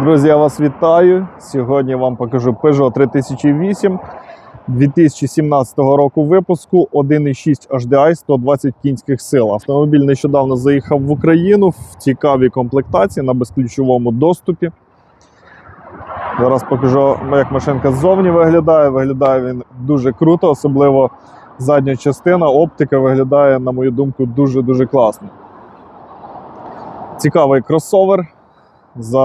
Друзі, я вас вітаю. Сьогодні вам покажу Peugeot 3008 2017 року випуску 1,6 HDI 120 кінських сил. Автомобіль нещодавно заїхав в Україну в цікавій комплектації на безключовому доступі. Зараз покажу, як машинка ззовні виглядає. Виглядає він дуже круто, особливо задня частина, оптика виглядає, на мою думку, дуже-дуже класно. Цікавий кросовер за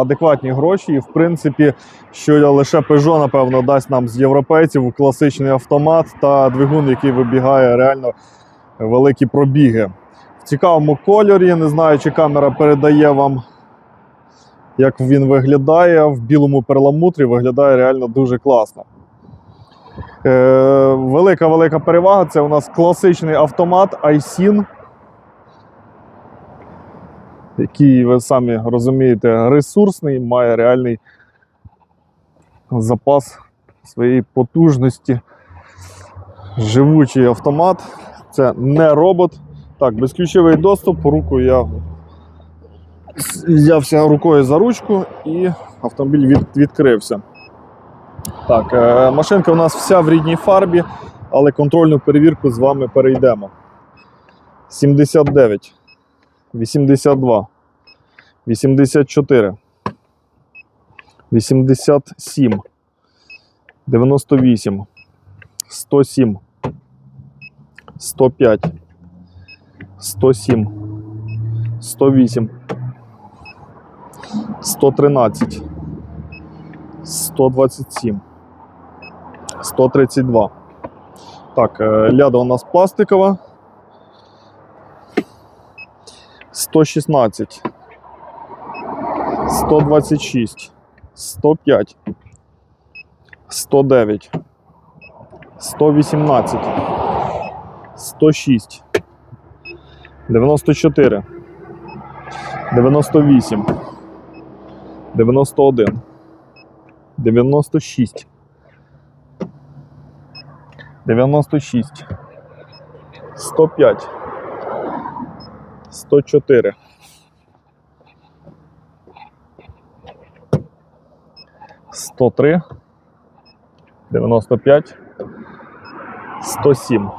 адекватні гроші. І, в принципі, що лише Peugeot, напевно, дасть нам з європейців класичний автомат та двигун, який вибігає реально великі пробіги. В цікавому кольорі. Не знаю, чи камера передає вам, як він виглядає. В білому перламутрі виглядає реально дуже класно. Е, велика велика перевага це у нас класичний автомат iSIN який, ви самі розумієте, ресурсний, має реальний запас своєї потужності. Живучий автомат. Це не робот. Так, безключовий доступ, руку я взявся рукою за ручку і автомобіль від, відкрився. Так, е, машинка у нас вся в рідній фарбі, але контрольну перевірку з вами перейдемо. 79. 82, 84, 87, 98, 107, 105, 107, 108, 113, 127, 132. Так, е, ляда у нас пластикова. 116, 126, 105, 109, 118, 106, 94, 98, 91, 96, 96, 105, 104. Сто три, дев'яносто п'ять, сто сім.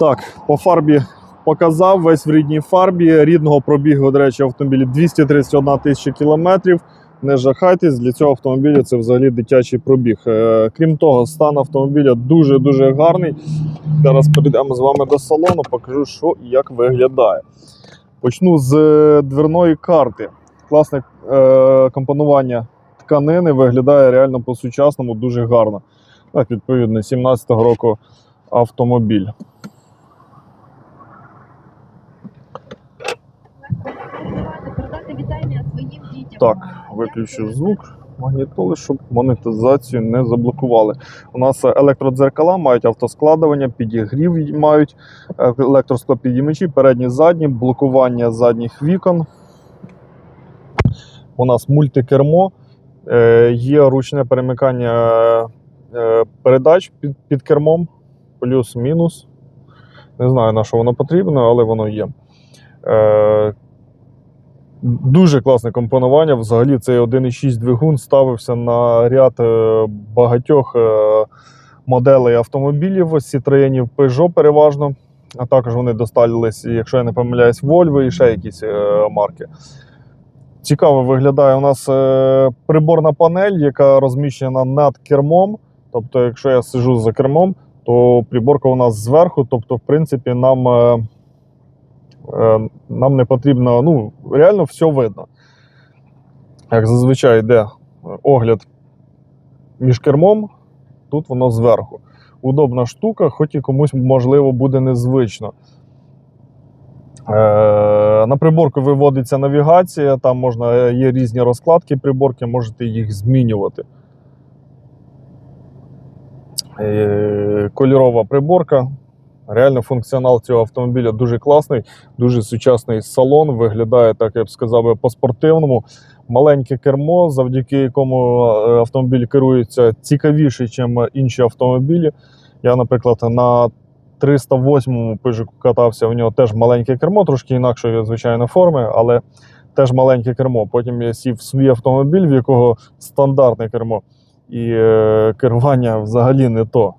Так, по фарбі показав весь в рідній фарбі. Рідного пробігу, до речі, автомобілі 231 тисяча кілометрів. Не жахайтесь, для цього автомобіля це взагалі дитячий пробіг. Е, Крім того, стан автомобіля дуже-дуже гарний. Зараз перейдемо з вами до салону, покажу, що і як виглядає. Почну з е, дверної карти. Класне е, компонування тканини виглядає реально по-сучасному, дуже гарно. Так, відповідно, 17-го року автомобіль. Так, виключу звук магнітоли, щоб монетизацію не заблокували. У нас електродзеркала мають автоскладування, підігрів мають е, електросклопідіймачі, передні, задні, блокування задніх вікон. У нас мультикермо, е, є ручне перемикання е, передач під, під кермом, плюс-мінус. Не знаю, на що воно потрібно, але воно є. Дуже класне компонування. Взагалі, цей 1.6 двигун ставився на ряд е, багатьох е, моделей автомобілів, Citroenів, Peugeot переважно. А також вони досталились, якщо я не помиляюсь, Volvo і ще якісь е, марки. Цікаво виглядає у нас приборна панель, яка розміщена над кермом. Тобто, якщо я сижу за кермом, то приборка у нас зверху. Тобто, в принципі, нам. Е, Е, нам не потрібно, ну, реально все видно. Як зазвичай йде огляд між кермом, тут воно зверху. Удобна штука, хоч і комусь, можливо, буде незвично. Е, На приборку виводиться навігація, там можна, є різні розкладки приборки, можете їх змінювати. Е, Кольорова приборка. Реально функціонал цього автомобіля дуже класний, дуже сучасний салон. Виглядає, так я б сказав, по-спортивному. Маленьке кермо, завдяки якому е, автомобіль керується цікавіше, ніж інші автомобілі. Я, наприклад, на 308-му пижику катався, у нього теж маленьке кермо, трошки інакшої, звичайно, форми, але теж маленьке кермо. Потім я сів в свій автомобіль, в якого стандартне кермо. І е, керування взагалі не то.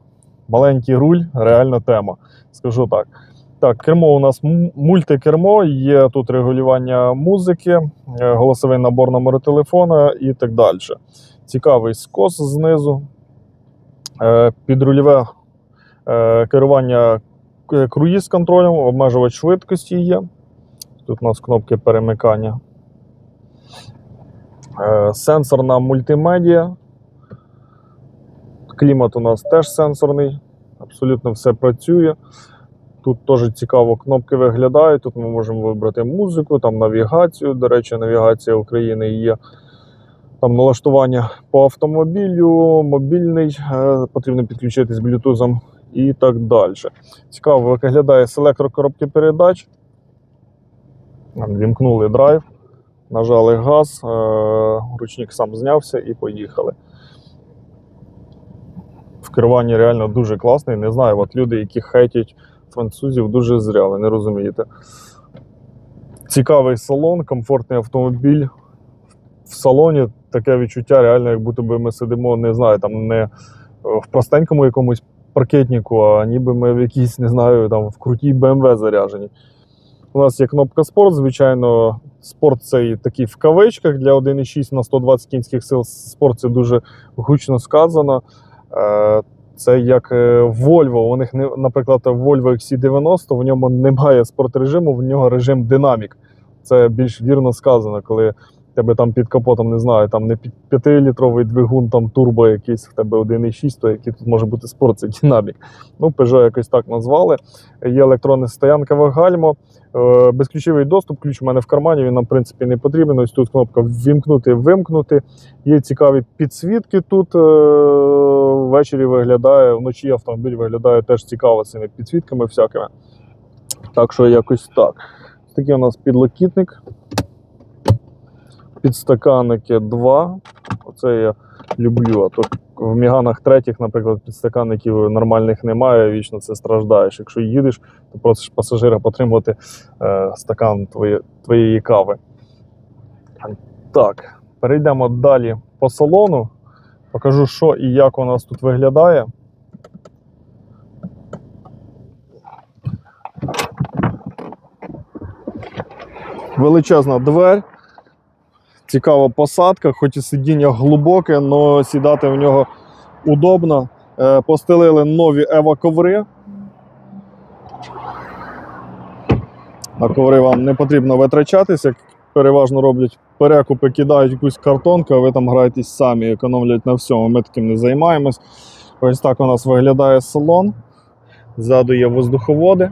Маленький руль реальна тема. Скажу так. Так, кермо у нас мультикермо, є тут регулювання музики, е, голосовий набор номеру телефона і так далі. Цікавий скос знизу. Е, Підрульове е, керування круїз контролем, обмежувач швидкості є. Тут у нас кнопки перемикання. Сенсорна мультимедіа. Клімат у нас теж сенсорний, абсолютно все працює. Тут теж цікаво кнопки виглядають. Тут ми можемо вибрати музику, там навігацію. До речі, навігація України є. Там налаштування по автомобілю, мобільний, е, потрібно підключитись Bluetooth і так далі. Цікаво, виглядає селектор коробки передач. Вімкнули драйв, нажали газ, е, ручник сам знявся і поїхали. В керуванні реально дуже класний. Не знаю, от люди, які хейтять французів, дуже зря, ви не розумієте. Цікавий салон, комфортний автомобіль. В салоні таке відчуття, реально, як будто би ми сидимо, не знаю, там не в простенькому якомусь паркетнику, а ніби ми в якійсь, не знаю, там в крутій BMW заряжені. У нас є кнопка спорт. Звичайно, спорт це такий в кавичках для 1,6 на 120 кінських сил. Спорт це дуже гучно сказано. Е, Це як е, Volvo. У них, наприклад, Volvo XC90, в ньому немає спортрежиму, в нього режим динамік. Це більш вірно сказано, коли тебе там під капотом, не знаю, там не 5-літровий двигун, там турбо якийсь, в тебе 1,6, то який тут може бути спорт, це динамік. Ну, Peugeot якось так назвали. Є електронне стоянкове гальмо. Е, Безключовий доступ, ключ у мене в кармані, він нам, в принципі, не потрібен. Ось тут кнопка ввімкнути, вимкнути. Є цікаві підсвітки тут. Ввечері виглядає, вночі автомобіль виглядає теж цікаво цими підсвітками всякими. Так що якось так. Такий у нас підлокітник. Підстаканники 2. Оце я люблю. А то в міганах третіх, наприклад, підстаканників нормальних немає, вічно це страждаєш. Якщо їдеш, то просиш пасажира потримувати е, стакан твоє, твоєї кави. Так, перейдемо далі по салону. Покажу, що і як у нас тут виглядає. Величезна дверь. Цікава посадка, хоч і сидіння глибоке, але сідати в нього удобно. Е, Постелили нові ева-коври. На коври вам не потрібно витрачатись, як переважно роблять перекупи, кидають якусь картонку, а ви там граєтесь самі, економлять на всьому. Ми таким не займаємось. Ось так у нас виглядає салон. Ззаду є воздуховоди,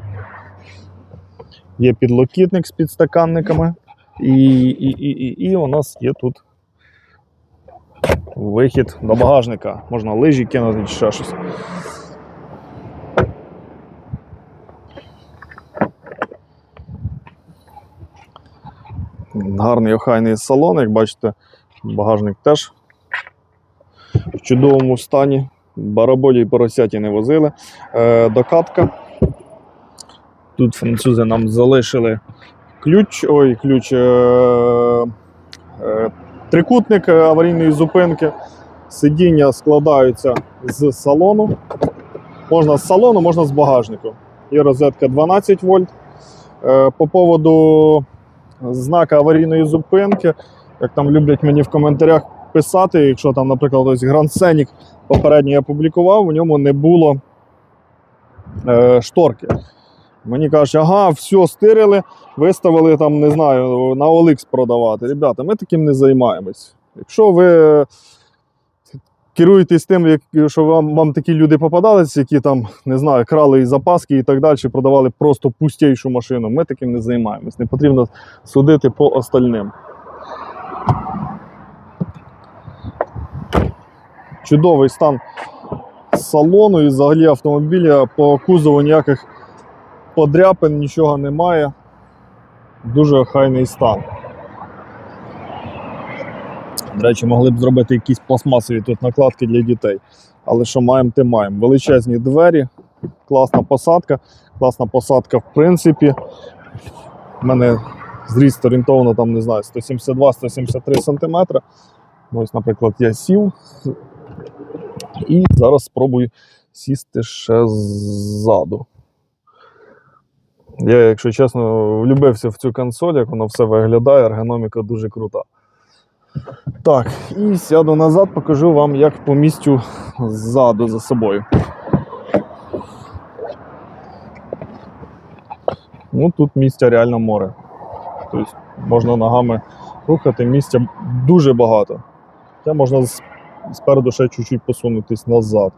є підлокітник з підстаканниками. І, і, і, і, і у нас є тут вихід до багажника. Можна лижі кинути чи ще щось. Гарний охайний салон, як бачите, багажник теж в чудовому стані. Бараболі і поросяті не возили. Е, докатка. Тут французи нам залишили ключ, ой, ключ, е, е, трикутник аварійної зупинки. Сидіння складаються з салону. Можна з салону, можна з багажнику. Є розетка 12 вольт. Е, по поводу знака аварійної зупинки, як там люблять мені в коментарях писати, якщо там, наприклад, ось Grand Scenic попередньо я публікував, у ньому не було е, шторки. Мені кажуть, ага, все, стирили, виставили там, не знаю, на OLX продавати. Ребята, ми таким не займаємось. Якщо ви керуєтесь тим, що вам, вам такі люди попадались, які там, не знаю, крали і запаски і так далі, продавали просто пустейшу машину, ми таким не займаємось. Не потрібно судити по остальним. Чудовий стан салону і взагалі автомобіля по кузову ніяких подряпин, нічого немає. Дуже охайний стан. До речі, могли б зробити якісь пластмасові тут накладки для дітей. Але що маємо, те маємо. Величезні двері, класна посадка. Класна посадка, в принципі. У мене Зріст орієнтовно там, не знаю, 172-173 см. Ось, наприклад, я сів. І зараз спробую сісти ще ззаду. Я, якщо чесно, влюбився в цю консоль, як воно все виглядає, ергономіка дуже крута. Так, і сяду назад, покажу вам, як помістю ззаду за собою. Ну, тут місця реально море. Тобто можна ногами рухати, місця дуже багато. Хоча можна спереду ще чуть-чуть посунутись назад.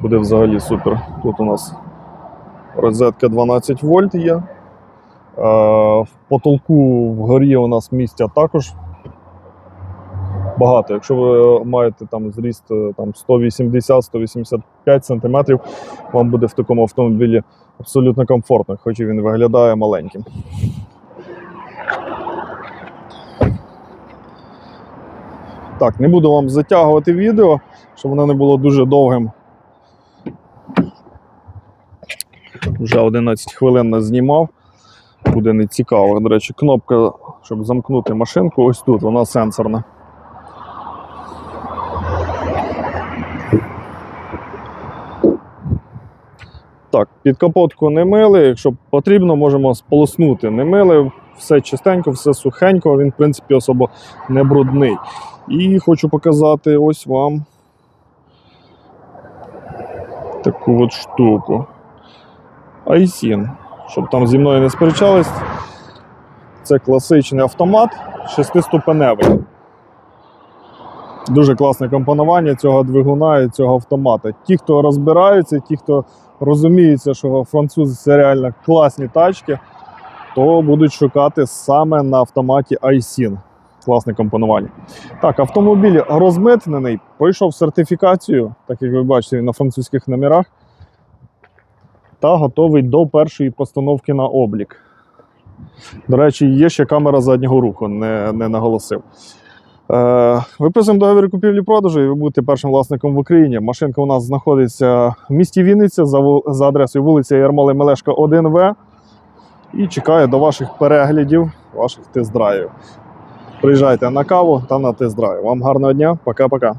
Буде взагалі супер. Тут у нас розетка 12 вольт є. Е, В потолку вгорі у нас місця також багато. Якщо ви маєте там зріст е, там, 180-185 см, вам буде в такому автомобілі абсолютно комфортно, хоч і він виглядає маленьким. Так, не буду вам затягувати відео, щоб воно не було дуже довгим. Вже 11 хвилин нас знімав. Буде не цікаво. До речі, кнопка, щоб замкнути машинку, ось тут, вона сенсорна. Так, під капотку не мили. Якщо потрібно, можемо сполоснути. Не мили, все чистенько, все сухенько, він, в принципі, особо не брудний. І хочу показати ось вам таку от штуку. Айсін. Щоб там зі мною не сперечались. Це класичний автомат шестиступеневий. Дуже класне компонування цього двигуна і цього автомата. Ті, хто розбираються, ті, хто розуміється, що французи це реально класні тачки, то будуть шукати саме на автоматі Айсін. Класне компонування. Так, автомобіль розмитнений, пройшов сертифікацію, так як ви бачите, на французьких номерах, та готовий до першої постановки на облік. До речі, є ще камера заднього руху, не, не наголосив. Е, виписуємо договір купівлі-продажу, і ви будете першим власником в Україні. Машинка у нас знаходиться в місті Вінниця за, адресою вулиця Ярмоли Мелешка 1В. І чекає до ваших переглядів, ваших тест-драйвів. Приїжджайте на каву та на тест-драйв. Вам гарного дня, пока-пока.